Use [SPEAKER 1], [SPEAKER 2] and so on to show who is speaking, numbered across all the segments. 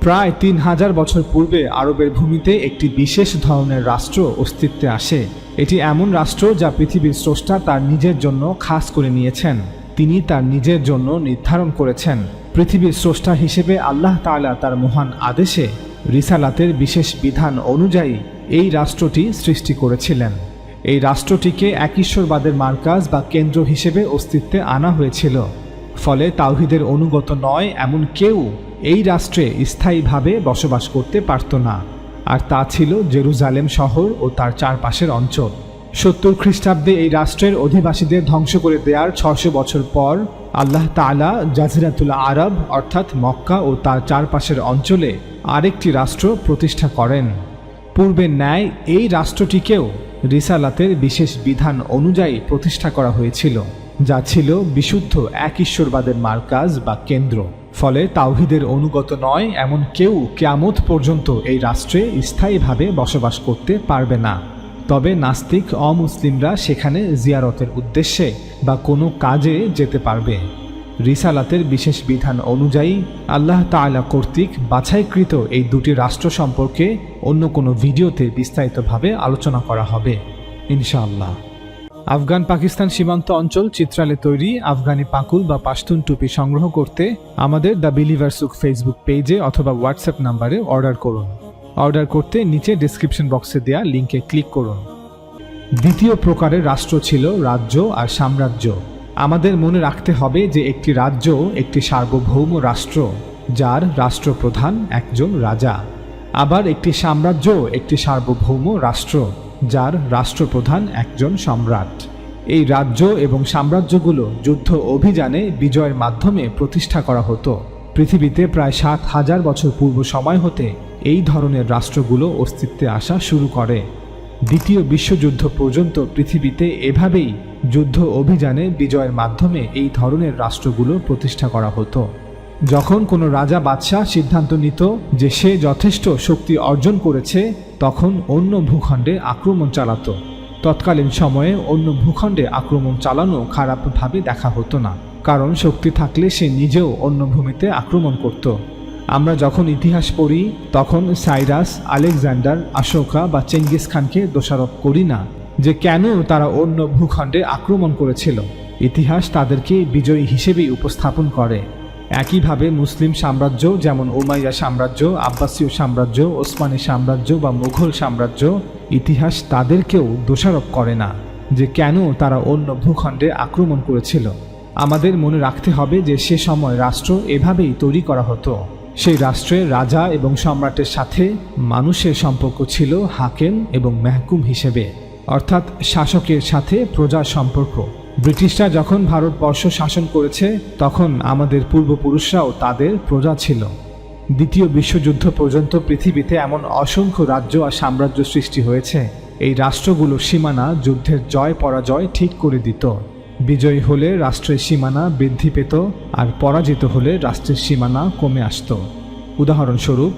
[SPEAKER 1] প্রায় তিন হাজার বছর পূর্বে আরবের ভূমিতে একটি বিশেষ ধরনের রাষ্ট্র অস্তিত্বে আসে। এটি এমন রাষ্ট্র যা পৃথিবীর স্রষ্টা তার নিজের জন্য খাস করে নিয়েছেন। তিনি তার নিজের জন্য নির্ধারণ করেছেন। পৃথিবীর স্রষ্টা হিসেবে আল্লাহ তাআলা তার মহান আদেশে রিসালাতের বিশেষ বিধান অনুযায়ী এই রাষ্ট্রটি সৃষ্টি করেছিলেন। এই রাষ্ট্রটিকে এক ঈশ্বরবাদের মার্কাজ বা কেন্দ্র হিসেবে অস্তিত্বে আনা হয়েছিল। ফলে তাওহিদের অনুগত নয় এমন কেউ এই রাষ্ট্রে স্থায়ীভাবে বসবাস করতে পারত না, আর তা ছিল জেরুজালেম শহর ও তার চারপাশের অঞ্চল। সত্তর খ্রিস্টাব্দে এই রাষ্ট্রের অধিবাসীদের ধ্বংস করে দেওয়ার ছশো বছর পর আল্লাহ তাআলা জাজিরাতুল আরব অর্থাৎ মক্কা ও তার চারপাশের অঞ্চলে আরেকটি রাষ্ট্র প্রতিষ্ঠা করেন। পূর্বের ন্যায় এই রাষ্ট্রটিকেও রিসালাতের বিশেষ বিধান অনুযায়ী প্রতিষ্ঠা করা হয়েছিল, যা ছিল বিশুদ্ধ এক ঈশ্বরবাদের মার্কাজ বা কেন্দ্র। ফলে তাওহিদের অনুগত নয়, এমন কেউ কেয়ামত পর্যন্ত এই রাষ্ট্রে স্থায়ীভাবে বসবাস করতে পারবে না। তবে নাস্তিক অমুসলিমরা সেখানে জিয়ারতের উদ্দেশ্যে বা কোনো কাজে যেতে পারবে। রিসালাতের বিশেষ বিধান অনুযায়ী, আল্লাহ তাআলা কর্তৃক বাছাইকৃত এই দুটি রাষ্ট্র সম্পর্কে অন্য কোনো ভিডিওতে বিস্তারিতভাবে আলোচনা করা হবে। ইনশাআল্লাহ। আফগান পাকিস্তান সীমান্ত অঞ্চল চিত্রালে তৈরি আফগানি পাকুল বা পাশতুন টুপি সংগ্রহ করতে আমাদের দ্য বিলিভার সুক ফেসবুক পেজে অথবা হোয়াটসঅ্যাপ নাম্বারে অর্ডার করুন। অর্ডার করতে নিচে ডিসক্রিপশন বক্সে দেওয়া লিঙ্কে ক্লিক করুন। দ্বিতীয় প্রকারের রাষ্ট্র ছিল রাজ্য আর সাম্রাজ্য। আমাদের মনে রাখতে হবে যে একটি রাজ্য একটি সার্বভৌম রাষ্ট্র, যার রাষ্ট্রপ্রধান একজন রাজা। আবার একটি সাম্রাজ্য একটি সার্বভৌম রাষ্ট্র। যার রাষ্ট্রপ্রধান একজন সম্রাট। এই রাজ্য এবং সাম্রাজ্যগুলো যুদ্ধ অভিযানে বিজয়ের মাধ্যমে প্রতিষ্ঠা করা হতো। পৃথিবীতে প্রায় সাত হাজার বছর পূর্ব সময় হতে এই ধরনের রাষ্ট্রগুলো অস্তিত্বে আসা শুরু করে। দ্বিতীয় বিশ্বযুদ্ধ পর্যন্ত পৃথিবীতে এভাবেই যুদ্ধ অভিযানে বিজয়ের মাধ্যমে এই ধরনের রাষ্ট্রগুলো প্রতিষ্ঠা করা হতো। যখন কোনো রাজা বাদশাহ সিদ্ধান্ত নিত যে সে যথেষ্ট শক্তি অর্জন করেছে, তখন অন্য ভূখণ্ডে আক্রমণ চালাতো। তৎকালীন সময়ে অন্য ভূখণ্ডে আক্রমণ চালানো খারাপভাবে দেখা হতো না, কারণ শক্তি থাকলে সে নিজেও অন্য ভূমিতে আক্রমণ করত। আমরা যখন ইতিহাস পড়ি, তখন সাইরাস, আলেকজান্ডার, আশোকা বা চেঙ্গিস খানকে দোষারোপ করি না যে কেন তারা অন্য ভূখণ্ডে আক্রমণ করেছিল। ইতিহাস তাদেরকে বিজয়ী হিসেবেই উপস্থাপন করে। একইভাবে মুসলিম সাম্রাজ্য, যেমন ওমাইয়া সাম্রাজ্য, আব্বাসীয় সাম্রাজ্য, ওসমানী সাম্রাজ্য বা মুঘল সাম্রাজ্য, ইতিহাস তাদেরকেও দোষারোপ করে না যে কেন তারা অন্য ভূখণ্ডে আক্রমণ করেছিল। আমাদের মনে রাখতে হবে যে সে সময় রাষ্ট্র এভাবেই তৈরি করা হতো। সেই রাষ্ট্রের রাজা এবং সম্রাটের সাথে মানুষের সম্পর্ক ছিল হাকেম এবং মেহকুম হিসেবে। অর্থাৎ শাসকের সাথে প্রজার সম্পর্ক। ব্রিটিশরা যখন ভারতবর্ষ শাসন করেছে, তখন আমাদের পূর্বপুরুষরাও তাদের প্রজা ছিল। দ্বিতীয় বিশ্বযুদ্ধ পর্যন্ত পৃথিবীতে এমন অসংখ্য রাজ্য আর সাম্রাজ্য সৃষ্টি হয়েছে। এই রাষ্ট্রগুলোর সীমানা যুদ্ধের জয় পরাজয় ঠিক করে দিত। বিজয়ী হলে রাষ্ট্রের সীমানা বৃদ্ধি পেত আর পরাজিত হলে রাষ্ট্রের সীমানা কমে আসত। উদাহরণস্বরূপ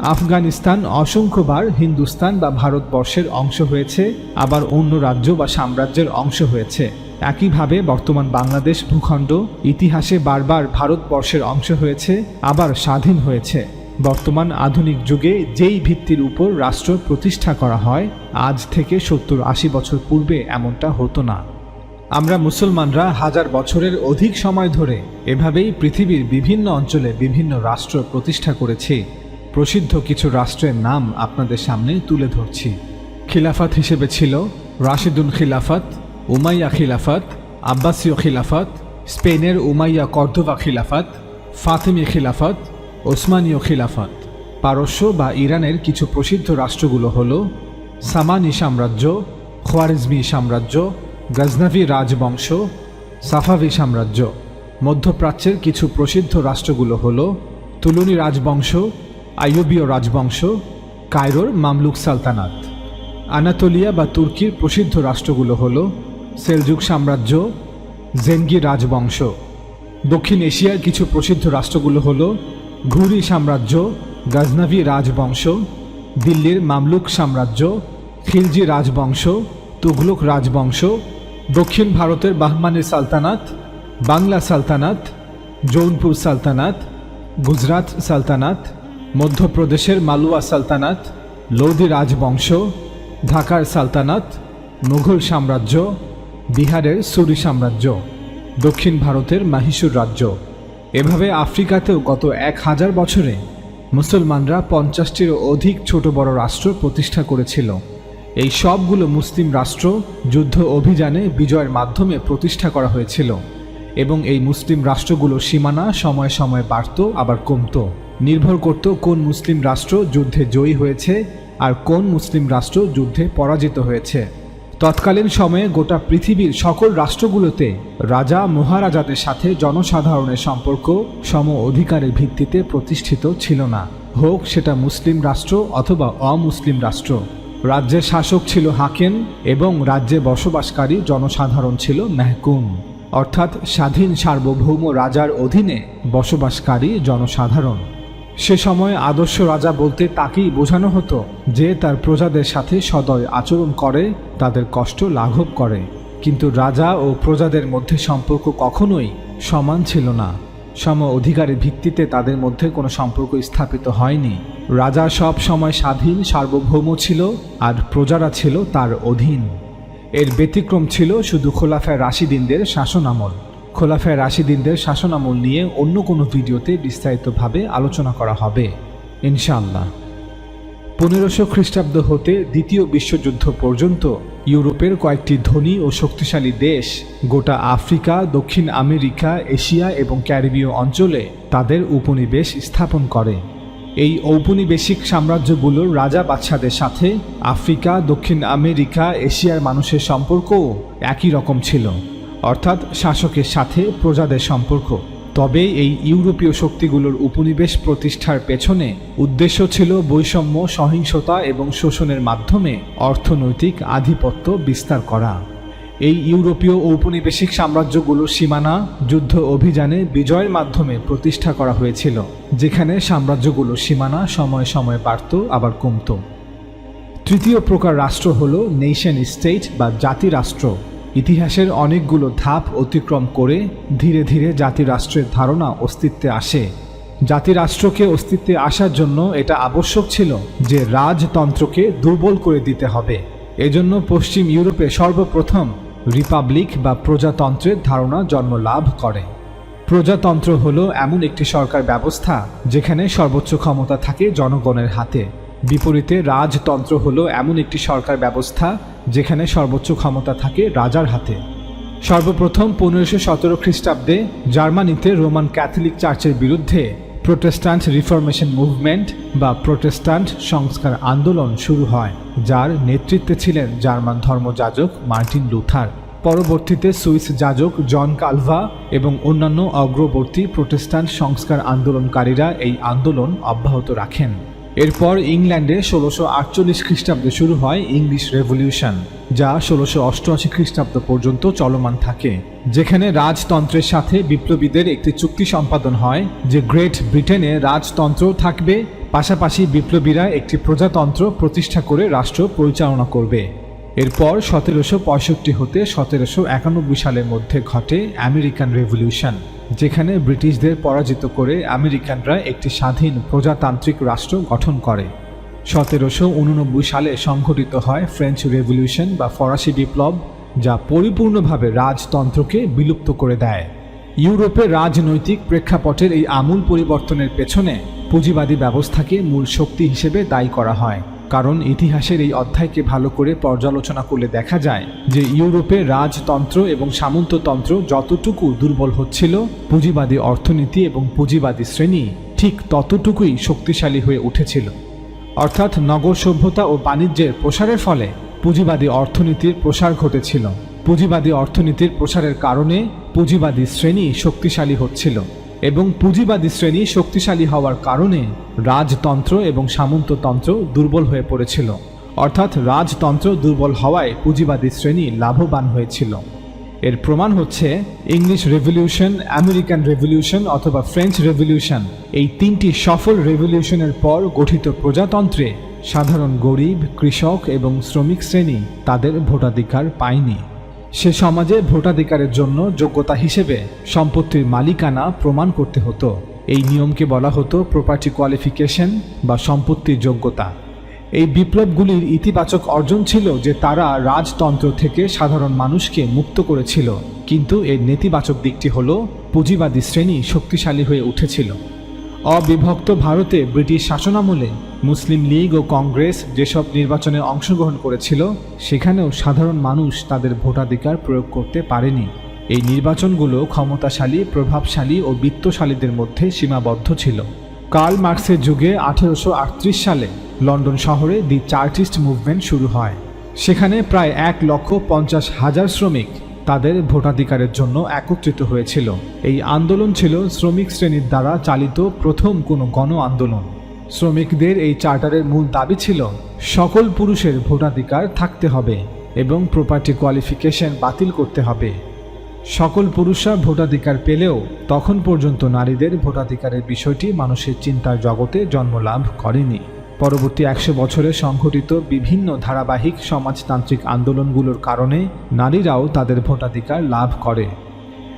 [SPEAKER 1] আফগানিস্তান অসংখ্যবার হিন্দুস্তান বা ভারতবর্ষের অংশ হয়েছে, আবার অন্য রাজ্য বা সাম্রাজ্যের অংশ হয়েছে। একইভাবে বর্তমান বাংলাদেশ ভূখণ্ড ইতিহাসে বারবার ভারতবর্ষের অংশ হয়েছে, আবার স্বাধীন হয়েছে। বর্তমান আধুনিক যুগে যেই ভিত্তির উপর রাষ্ট্র প্রতিষ্ঠা করা হয়, আজ থেকে সত্তর আশি বছর পূর্বে এমনটা হতো না। আমরা মুসলমানরা হাজার বছরের অধিক সময় ধরে এভাবেই পৃথিবীর বিভিন্ন অঞ্চলে বিভিন্ন রাষ্ট্র প্রতিষ্ঠা করেছি। প্রসিদ্ধ কিছু রাষ্ট্রের নাম আপনাদের সামনে তুলে ধরছি। খিলাফত হিসেবে ছিল রাশিদুল খিলাফত, উমাইয়া খিলাফত, আব্বাসীয় খিলাফত, স্পেনের উমাইয়া কর্দোবা খিলাফত, ফাতেমি খিলাফত, ওসমানীয় খিলাফত। পারস্য বা ইরানের কিছু প্রসিদ্ধ রাষ্ট্রগুলো হল সামানি সাম্রাজ্য, খোয়ারিজমি সাম্রাজ্য গজনভি রাজবংশ, সাফাভি সাম্রাজ্য। মধ্যপ্রাচ্যের কিছু প্রসিদ্ধ রাষ্ট্রগুলো হল তুলুনি রাজবংশ আইয়ুবীয় রাজবংশ, কায়রোর মামলুক সালতানাত। আনাতোলিয়া বা তুর্কির প্রসিদ্ধ রাষ্ট্রগুলো হল সেলজুক সাম্রাজ্য, জেনগি রাজবংশ। দক্ষিণ এশিয়ার কিছু প্রসিদ্ধ রাষ্ট্রগুলো হল ঘুরি সাম্রাজ্য গাজনাভি রাজবংশ, দিল্লির মামলুক সাম্রাজ্য, খিলজি রাজবংশ, তুঘলক রাজবংশ, দক্ষিণ ভারতের বাহমানি সালতানাত, বাংলা সালতানাত, জৌনপুর সালতানাত, গুজরাট সালতানাত মধ্যপ্রদেশের মালুয়া সালতানাত, লোধি রাজবংশ, ঢাকার সালতানাত, মুঘল সাম্রাজ্য, বিহারের সুরি সাম্রাজ্য, দক্ষিণ ভারতের মাহিসুর রাজ্য। এভাবে আফ্রিকাতেও গত এক হাজার বছরে মুসলমানরা পঞ্চাশটিরও অধিক ছোট বড় রাষ্ট্র প্রতিষ্ঠা করেছিল। এই সবগুলো মুসলিম রাষ্ট্র যুদ্ধ অভিযানে বিজয়ের মাধ্যমে প্রতিষ্ঠা করা হয়েছিল এবং এই মুসলিম রাষ্ট্রগুলোর সীমানা সময় সময় বাড়ত, আবার কমতো। নির্ভর করত কোন মুসলিম রাষ্ট্র যুদ্ধে জয়ী হয়েছে আর কোন মুসলিম রাষ্ট্র যুদ্ধে পরাজিত হয়েছে। তৎকালীন সময়ে গোটা পৃথিবীর সকল রাষ্ট্রগুলোতে রাজা মহারাজাদের সাথে জনসাধারণের সম্পর্ক সম অধিকারের ভিত্তিতে প্রতিষ্ঠিত ছিল না। হোক সেটা মুসলিম রাষ্ট্র অথবা অমুসলিম রাষ্ট্র। রাজ্যের শাসক ছিল হাকেন এবং রাজ্যে বসবাসকারী জনসাধারণ ছিল মেহকুম। অর্থাৎ স্বাধীন সার্বভৌম রাজার অধীনে বসবাসকারী জনসাধারণ। সে সময় আদর্শ রাজা বলতে তাকেই বোঝানো হতো যে তার প্রজাদের সাথে সদয় আচরণ করে, তাদের কষ্ট লাঘব করে। কিন্তু রাজা ও প্রজাদের মধ্যে সম্পর্ক কখনোই সমান ছিল না। সম অধিকারের ভিত্তিতে তাদের মধ্যে কোনো সম্পর্ক স্থাপিত হয়নি। রাজা সব সময় স্বাধীন, সার্বভৌম ছিল আর প্রজারা ছিল তার অধীন। এর ব্যতিক্রম ছিল শুধু খোলাফায় রাশিদিনদের শাসন আমল। খোলাফায় রাশিদিনদের শাসন আমল নিয়ে অন্য কোনো ভিডিওতে বিস্তারিতভাবে আলোচনা করা হবে। ইনশাআল্লাহ। পনেরোশো খ্রিস্টাব্দ হতে দ্বিতীয় বিশ্বযুদ্ধ পর্যন্ত ইউরোপের কয়েকটি ধনী ও শক্তিশালী দেশ গোটা আফ্রিকা, দক্ষিণ আমেরিকা, এশিয়া এবং ক্যারিবীয় অঞ্চলে তাদের উপনিবেশ স্থাপন করে। এই ঔপনিবেশিক সাম্রাজ্যগুলোর রাজা বাদশাদের সাথে আফ্রিকা, দক্ষিণ আমেরিকা, এশিয়ার মানুষের সম্পর্কও একই রকম ছিল। অর্থাৎ শাসকের সাথে প্রজাদের সম্পর্ক। তবে এই ইউরোপীয় শক্তিগুলোর উপনিবেশ প্রতিষ্ঠার পেছনে উদ্দেশ্য ছিল বৈষম্য, সহিংসতা এবং শোষণের মাধ্যমে অর্থনৈতিক আধিপত্য বিস্তার করা। এই ইউরোপীয় ঔপনিবেশিক সাম্রাজ্যগুলোর সীমানা যুদ্ধ অভিযানে বিজয়ের মাধ্যমে প্রতিষ্ঠা করা হয়েছিল, যেখানে সাম্রাজ্যগুলোর সীমানা সময় সময় বাড়ত, আবার কমত। তৃতীয় প্রকার রাষ্ট্র হল নেশন স্টেট বা জাতি রাষ্ট্র ইতিহাসের অনেকগুলো ধাপ অতিক্রম করে ধীরে ধীরে জাতিরাষ্ট্রের ধারণা অস্তিত্বে আসে। জাতিরাষ্ট্রকে অস্তিত্বে আসার জন্য এটা আবশ্যক ছিল যে রাজতন্ত্রকে দুর্বল করে দিতে হবে। এজন্য পশ্চিম ইউরোপে সর্বপ্রথম রিপাবলিক বা প্রজাতন্ত্রের ধারণা জন্ম লাভ করে। প্রজাতন্ত্র হলো এমন একটি সরকার ব্যবস্থা যেখানে সর্বোচ্চ ক্ষমতা থাকে জনগণের হাতে। বিপরীতে রাজতন্ত্র হলো এমন একটি সরকার ব্যবস্থা যেখানে সর্বোচ্চ ক্ষমতা থাকে রাজার হাতে। সর্বপ্রথম পনেরোশো সতেরো খ্রিস্টাব্দে জার্মানিতে রোমান ক্যাথলিক চার্চের বিরুদ্ধে প্রোটেস্ট্যান্ট রিফরমেশন মুভমেন্ট বা প্রোটেস্ট্যান্ট সংস্কার আন্দোলন শুরু হয়, যার নেতৃত্বে ছিলেন জার্মান ধর্মযাজক মার্টিন লুথার। পরবর্তীতে সুইস যাজক জন কালভা এবং অন্যান্য অগ্রবর্তী প্রোটেস্ট্যান্ট সংস্কার আন্দোলনকারীরা এই আন্দোলন অব্যাহত রাখেন। এরপর ইংল্যান্ডে ষোলোশো আটচল্লিশ খ্রিস্টাব্দে শুরু হয় ইংলিশ রেভলিউশন, যা ষোলোশো অষ্টআশি খ্রিস্টাব্দ পর্যন্ত চলমান থাকে, যেখানে রাজতন্ত্রের সাথে বিপ্লবীদের একটি চুক্তি সম্পাদন হয় যে গ্রেট ব্রিটেনে রাজতন্ত্রও থাকবে, পাশাপাশি বিপ্লবীরা একটি প্রজাতন্ত্র প্রতিষ্ঠা করে রাষ্ট্র পরিচালনা করবে। এরপর সতেরোশো পঁয়ষট্টি হতে সতেরোশো একানব্বই সালের মধ্যে ঘটে আমেরিকান রেভলিউশন, যেখানে ব্রিটিশদের পরাজিত করে আমেরিকানরা একটি স্বাধীন প্রজাতান্ত্রিক রাষ্ট্র গঠন করে। সতেরোশো উননব্বই সালে সংঘটিত হয় ফ্রেঞ্চ রেভলিউশন বা ফরাসি বিপ্লব, যা পরিপূর্ণভাবে রাজতন্ত্রকে বিলুপ্ত করে দেয়। ইউরোপের রাজনৈতিক প্রেক্ষাপটের এই আমূল পরিবর্তনের পেছনে পুঁজিবাদী ব্যবস্থাকে মূল শক্তি হিসেবে দায়ী করা হয়। কারণ ইতিহাসের এই অধ্যায়কে ভালো করে পর্যালোচনা করলে দেখা যায় যে ইউরোপে রাজতন্ত্র এবং সামন্ততন্ত্র যতটুকু দুর্বল হচ্ছিল, পুঁজিবাদী অর্থনীতি এবং পুঁজিবাদী শ্রেণি ঠিক ততটুকুই শক্তিশালী হয়ে উঠেছিল। অর্থাৎ নগর সভ্যতা ও বাণিজ্যের প্রসারের ফলে পুঁজিবাদী অর্থনীতির প্রসার ঘটেছিল। পুঁজিবাদী অর্থনীতির প্রসারের কারণে পুঁজিবাদী শ্রেণি শক্তিশালী হচ্ছিল। এবং পুঁজিবাদী শ্রেণি শক্তিশালী হওয়ার কারণে রাজতন্ত্র এবং সামন্ততন্ত্র দুর্বল হয়ে পড়েছিল। অর্থাৎ রাজতন্ত্র দুর্বল হওয়ায় পুঁজিবাদী শ্রেণি লাভবান হয়েছিল। এর প্রমাণ হচ্ছে ইংলিশ রেভলিউশন, আমেরিকান রেভলিউশন অথবা ফ্রেঞ্চ রেভলিউশন। এই তিনটি সফল রেভলিউশনের পর গঠিত প্রজাতন্ত্রে সাধারণ গরিব, কৃষক এবং শ্রমিক শ্রেণি তাদের ভোটাধিকার পায়নি। সে সমাজে ভোটাধিকারের জন্য যোগ্যতা হিসেবে সম্পত্তির মালিকানা প্রমাণ করতে হতো। এই নিয়মকে বলা হতো প্রপার্টি কোয়ালিফিকেশন বা সম্পত্তির যোগ্যতা। এই বিপ্লবগুলির ইতিবাচক অর্জন ছিল যে তারা রাজতন্ত্র থেকে সাধারণ মানুষকে মুক্ত করেছিল। কিন্তু এর নেতিবাচক দিকটি হল পুঁজিবাদী শ্রেণি শক্তিশালী হয়ে উঠেছিল। অবিভক্ত ভারতে ব্রিটিশ শাসনামলে মুসলিম লীগ ও কংগ্রেস যেসব নির্বাচনে অংশগ্রহণ করেছিল, সেখানেও সাধারণ মানুষ তাদের ভোটাধিকার প্রয়োগ করতে পারেনি। এই নির্বাচনগুলো ক্ষমতাশালী, প্রভাবশালী ও বিত্তশালীদের মধ্যে সীমাবদ্ধ ছিল। কার্ল মার্কসের যুগে আঠেরোশো আটত্রিশ সালে লন্ডন শহরে দি চার্টিস্ট মুভমেন্ট শুরু হয়। সেখানে প্রায় এক লক্ষ পঞ্চাশ হাজার শ্রমিক তাদের ভোটাধিকারের জন্য একত্রিত হয়েছিল। এই আন্দোলন ছিল শ্রমিক শ্রেণির দ্বারা চালিত প্রথম কোনো গণ আন্দোলন। শ্রমিকদের এই চার্টারের মূল দাবি ছিল, সকল পুরুষের ভোটাধিকার থাকতে হবে এবং প্রপার্টি কোয়ালিফিকেশন বাতিল করতে হবে। সকল পুরুষরা ভোটাধিকার পেলেও তখন পর্যন্ত নারীদের ভোটাধিকারের বিষয়টি মানুষের চিন্তার জগতে জন্ম লাভ করেনি। পরবর্তী একশো বছরে সংঘটিত বিভিন্ন ধারাবাহিক সমাজতান্ত্রিক আন্দোলনগুলোর কারণে নারীরাও তাদের ভোটাধিকার লাভ করে।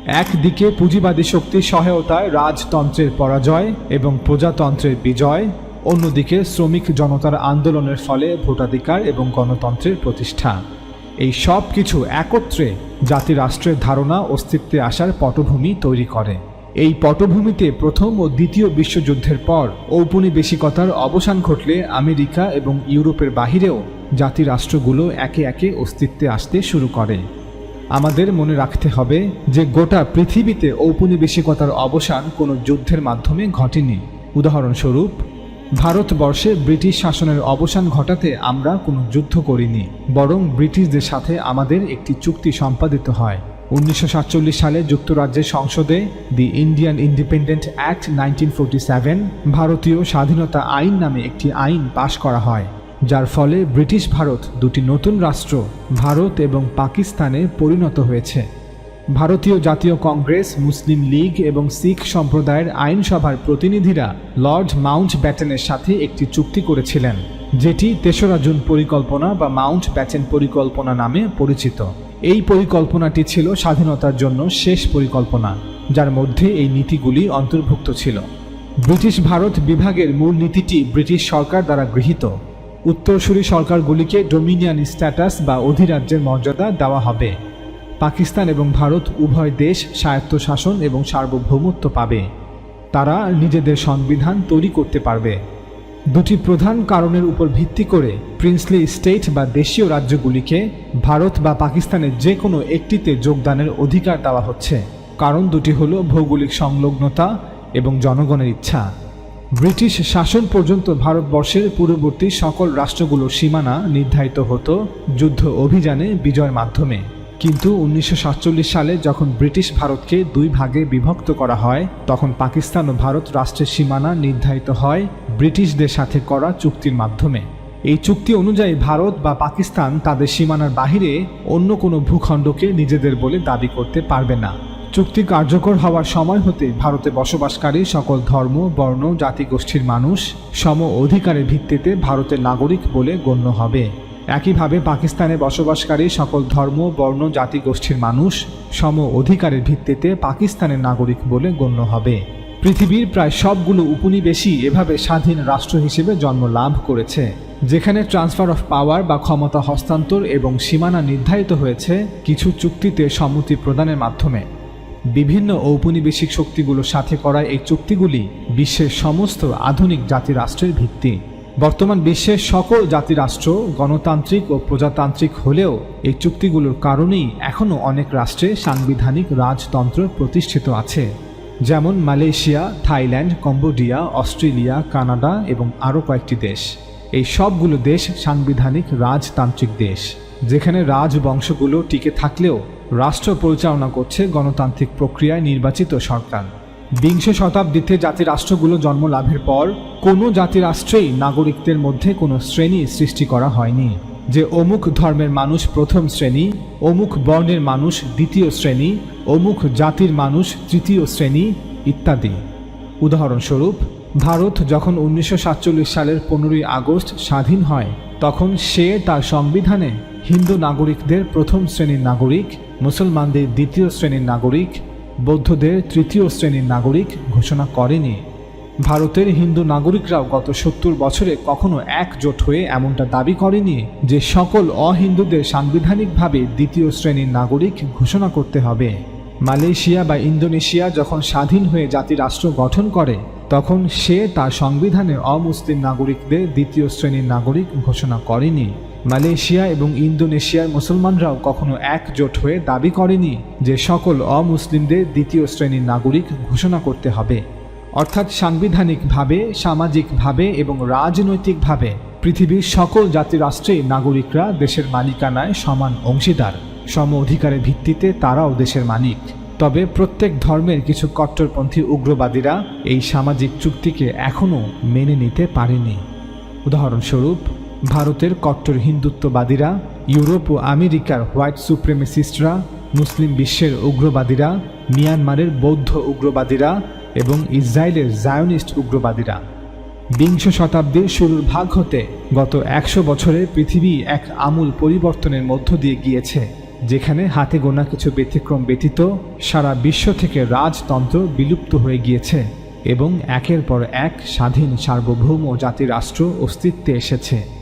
[SPEAKER 1] একদিকে পুঁজিবাদী শক্তির সহায়তায় রাজতন্ত্রের পরাজয় এবং প্রজাতন্ত্রের বিজয়, অন্যদিকে শ্রমিক জনতার আন্দোলনের ফলে ভোটাধিকার এবং গণতন্ত্রের প্রতিষ্ঠা। এই সব কিছু একত্রে জাতিরাষ্ট্রের ধারণা অস্তিত্বে আসার পটভূমি তৈরি করে। এই পটভূমিতে প্রথম ও দ্বিতীয় বিশ্বযুদ্ধের পর ঔপনিবেশিকতার অবসান ঘটলে আমেরিকা এবং ইউরোপের বাহিরেও জাতিরাষ্ট্রগুলো একে একে অস্তিত্বে আসতে শুরু করে। আমাদের মনে রাখতে হবে যে গোটা পৃথিবীতে ঔপনিবেশিকতার অবসান কোনো যুদ্ধের মাধ্যমে ঘটেনি। উদাহরণস্বরূপ, ভারতবর্ষে ব্রিটিশ শাসনের অবসান ঘটাতে আমরা কোনো যুদ্ধ করিনি, বরং ব্রিটিশদের সাথে আমাদের একটি চুক্তি সম্পাদিত হয়। উনিশশো সাতচল্লিশ সালে যুক্তরাজ্যের সংসদে the Indian independent act nineteen ভারতীয় স্বাধীনতা আইন নামে একটি আইন পাশ করা হয়, যার ফলে ব্রিটিশ ভারত দুটি নতুন রাষ্ট্র, ভারত এবং পাকিস্তানে পরিণত হয়েছে। ভারতীয় জাতীয় কংগ্রেস, মুসলিম লীগ এবং শিখ সম্প্রদায়ের আইনসভার প্রতিনিধিরা লর্ড মাউন্ট ব্যাটেনের সাথে একটি চুক্তি করেছিলেন, যেটি তেসরা জুন পরিকল্পনা বা মাউন্ট ব্যাটেন পরিকল্পনা নামে পরিচিত। এই পরিকল্পনাটি ছিল স্বাধীনতার জন্য শেষ পরিকল্পনা, যার মধ্যে এই নীতিগুলি অন্তর্ভুক্ত ছিল। ব্রিটিশ ভারত বিভাগের মূল নীতিটি ব্রিটিশ সরকার দ্বারা গৃহীত। উত্তরসূরি সরকারগুলিকে ডোমিনিয়ান স্ট্যাটাস বা অধিরাজ্যের মর্যাদা দেওয়া হবে। পাকিস্তান এবং ভারত উভয় দেশ স্বায়ত্তশাসন এবং সার্বভৌমত্ব পাবে। তারা নিজেদের সংবিধান তৈরি করতে পারবে। দুটি প্রধান কারণের উপর ভিত্তি করে প্রিন্সলি স্টেট বা দেশীয় রাজ্যগুলিকে ভারত বা পাকিস্তানের যে কোনো একটিতে যোগদানের অধিকার দেওয়া হচ্ছে। কারণ দুটি হল ভৌগোলিক সংলগ্নতা এবং জনগণের ইচ্ছা। ব্রিটিশ শাসন পর্যন্ত ভারতবর্ষের পূর্ববর্তী সকল রাষ্ট্রগুলোর সীমানা নির্ধারিত হতো যুদ্ধ অভিযানে বিজয়ের মাধ্যমে। কিন্তু উনিশশো সাতচল্লিশ সালে যখন ব্রিটিশ ভারতকে দুই ভাগে বিভক্ত করা হয়, তখন পাকিস্তান ও ভারত রাষ্ট্রের সীমানা নির্ধারিত হয় ব্রিটিশদের সাথে করা চুক্তির মাধ্যমে। এই চুক্তি অনুযায়ী ভারত বা পাকিস্তান তাদের সীমানার বাহিরে অন্য কোনো ভূখণ্ডকে নিজেদের বলে দাবি করতে পারবে না। চুক্তি কার্যকর হওয়ার সময় হতে ভারতে বসবাসকারী সকল ধর্ম, বর্ণ, জাতিগোষ্ঠীর মানুষ সম অধিকারের ভিত্তিতে ভারতের নাগরিক বলে গণ্য হবে। একইভাবে পাকিস্তানে বসবাসকারী সকল ধর্ম, বর্ণ জাতিগোষ্ঠীর মানুষ সম অধিকারের ভিত্তিতে পাকিস্তানের নাগরিক বলে গণ্য হবে। পৃথিবীর প্রায় সবগুলো উপনিবেশই এভাবে স্বাধীন রাষ্ট্র হিসেবে জন্ম লাভ করেছে, যেখানে ট্রান্সফার অফ পাওয়ার বা ক্ষমতা হস্তান্তর এবং সীমানা নির্ধারিত হয়েছে কিছু চুক্তিতে সম্মতি প্রদানের মাধ্যমে। বিভিন্ন ঔপনিবেশিক শক্তিগুলোর সাথে করা এই চুক্তিগুলি বিশ্বের সমস্ত আধুনিক জাতিরাষ্ট্রের ভিত্তি। বর্তমান বিশ্বের সকল জাতিরাষ্ট্র গণতান্ত্রিক ও প্রজাতান্ত্রিক হলেও এই চুক্তিগুলোর কারণেই এখনও অনেক রাষ্ট্রে সাংবিধানিক রাজতন্ত্র প্রতিষ্ঠিত আছে। যেমন Malaysia, Thailand, Cambodia, Australia, Canada এবং আরও কয়েকটি দেশ। এই সবগুলো দেশ সাংবিধানিক রাজতান্ত্রিক দেশ, যেখানে রাজবংশগুলো টিকে থাকলেও রাষ্ট্র পরিচালনা করছে গণতান্ত্রিক প্রক্রিয়ায় নির্বাচিত সরকার। বিংশ শতাব্দীতে জাতিরাষ্ট্রগুলো জন্ম লাভের পর, কোনো জাতিরাষ্ট্রেই নাগরিকদের মধ্যে কোনো শ্রেণি সৃষ্টি করা হয়নি, যে অমুক ধর্মের মানুষ প্রথম শ্রেণি, অমুক বর্ণের মানুষ দ্বিতীয় শ্রেণি, অমুক জাতির মানুষ তৃতীয় শ্রেণি ইত্যাদি। উদাহরণস্বরূপ, ভারত যখন উনিশশো সাতচল্লিশ সালের পনেরোই আগস্ট স্বাধীন হয়, তখন সে তার সংবিধানে হিন্দু নাগরিকদের প্রথম শ্রেণির নাগরিক, মুসলমানদের দ্বিতীয় শ্রেণির নাগরিক বৌদ্ধদের তৃতীয় শ্রেণির নাগরিক ঘোষণা করেনি। ভারতের হিন্দু নাগরিকরাও গত সত্তর বছরে কখনো একজোট হয়ে এমনটা দাবি করেনি যে সকল অহিন্দুদের সাংবিধানিকভাবে দ্বিতীয় শ্রেণির নাগরিক ঘোষণা করতে হবে। মালয়েশিয়া বা ইন্দোনেশিয়া যখন স্বাধীন হয়ে জাতিরাষ্ট্র গঠন করে, তখন সে তার সংবিধানে অমুসলিম নাগরিকদের দ্বিতীয় শ্রেণির নাগরিক ঘোষণা করেনি। মালয়েশিয়া এবং ইন্দোনেশিয়ার মুসলমানরাও কখনো একজোট হয়ে দাবি করেনি যে সকল অমুসলিমদের দ্বিতীয় শ্রেণির নাগরিক ঘোষণা করতে হবে। অর্থাৎ সাংবিধানিকভাবে, সামাজিকভাবে এবং রাজনৈতিকভাবে পৃথিবীর সকল জাতিরাষ্ট্রেই নাগরিকরা দেশের মালিকানায় সমান অংশীদার। সম অধিকারের ভিত্তিতে তারাও দেশের মালিক। তবে প্রত্যেক ধর্মের কিছু কট্টরপন্থী উগ্রবাদীরা এই সামাজিক চুক্তিকে এখনও মেনে নিতে পারেনি। উদাহরণস্বরূপ ভারতের কট্টর হিন্দুত্ববাদীরা, ইউরোপ ও আমেরিকার হোয়াইট সুপ্রেমেসিস্টরা, মুসলিম বিশ্বের উগ্রবাদীরা, মিয়ানমারের বৌদ্ধ উগ্রবাদীরা এবং ইসরায়েলের জায়নিস্ট উগ্রবাদীরা। বিংশ শতাব্দীর শুরুর ভাগ হতে গত একশো বছরে পৃথিবী এক আমূল পরিবর্তনের মধ্য দিয়ে গিয়েছে, যেখানে হাতে গোনা কিছু ব্যতিক্রম ব্যতীত সারা বিশ্ব থেকে রাজতন্ত্র বিলুপ্ত হয়ে গিয়েছে এবং একের পর এক স্বাধীন সার্বভৌম জাতিরাষ্ট্র অস্তিত্বে এসেছে।